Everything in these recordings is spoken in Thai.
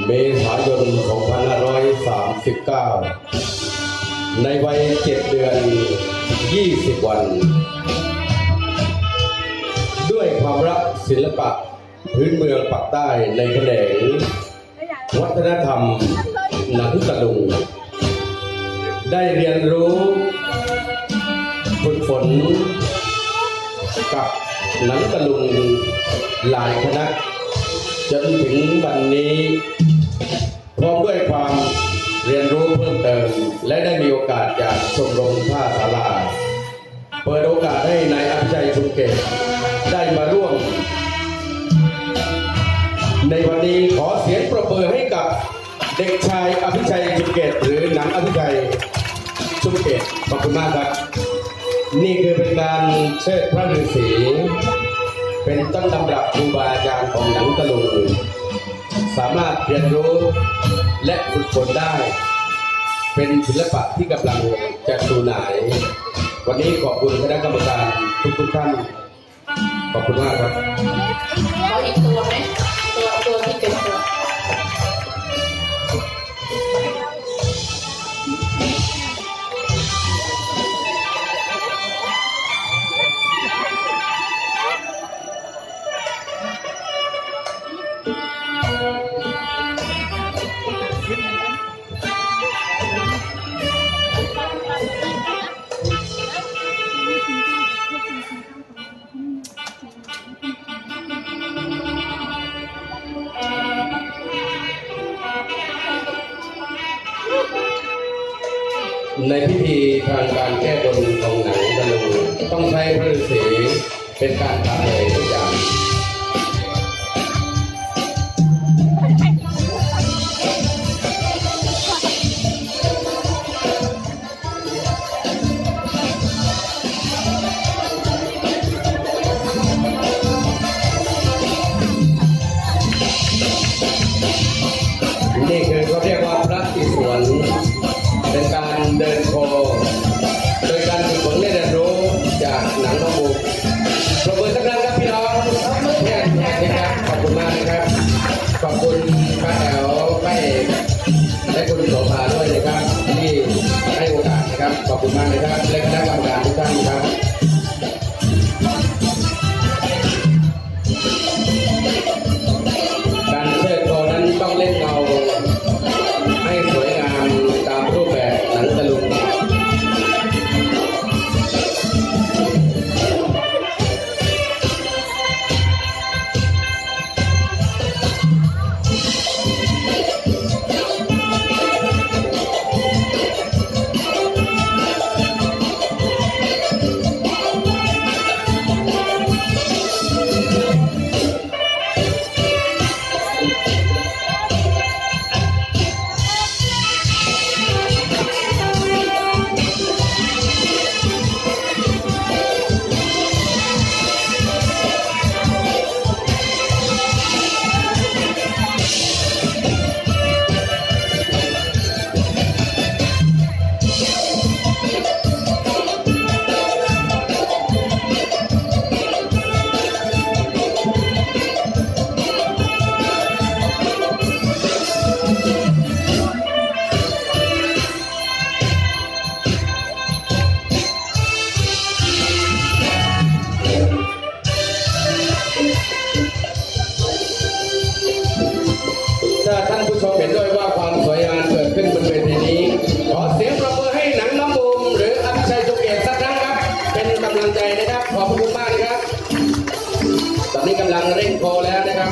เมษายน 2539 ในวัย 7 เดือน 20 วัน ด้วยความรักศิลปะพื้นเมืองปักใต้ในแขนงวัฒนธรรมหนังตะลุง ได้เรียนรู้ฝึกฝนกับหนังตะลุงหลายคณะ จนถึงวันนี้ พร้อมด้วยความเรียนรู้เพิ่มเติม และได้มีโอกาสจากชมรมท่าสาราเปิดโอกาสให้นายอภิชัยชุมเกตได้มาร่วม ในวันนี้ขอเสียงประเบิดให้กับเด็กชายอภิชัยชุมเกตหรือหนังอภิชัยชุมเกตขอบคุณมากครับ นี่คือเป็นการเชิดพระฤาษี เป็นต้นตำรับครูบาอาจารย์ของหนังตะลุงสามารถเรียนรู้และฝึกฝนได้ เป็นศิลปะที่กำลังจะสูญหาย วันนี้ขอบคุณคณะกรรมการทุกๆท่าน ขอบคุณมากครับเขาอีกตัวไหม ในพิธีทางการแก้บนของหนังตะลุงต้องใช้พระฤาษีเป็นการทำเลยทุกอย่าง ครับขอบคุณมากนะครับและคณะกรร ถ้าท่านผู้ชมเห็นด้วยว่าความสวยงามเกิดขึ้นบนเวทีนี้ ขอเสียงปรบมือให้หนังน้องบูมหรืออภิชัยจุกเกตสักครั้งครับ เป็นกำลังใจนะครับ ขอบคุณมากนะครับ ตอนนี้กำลังเร่งโคแล้วนะครับ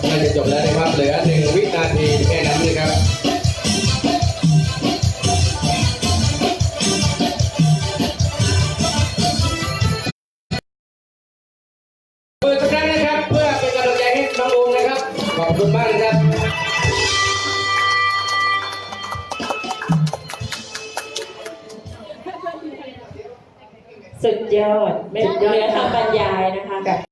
ใกล้จะจบแล้วนะครับเหลือหนึ่งวินาทีแค่ สุดยอดไม่เหลือคำบรรยายนะคะ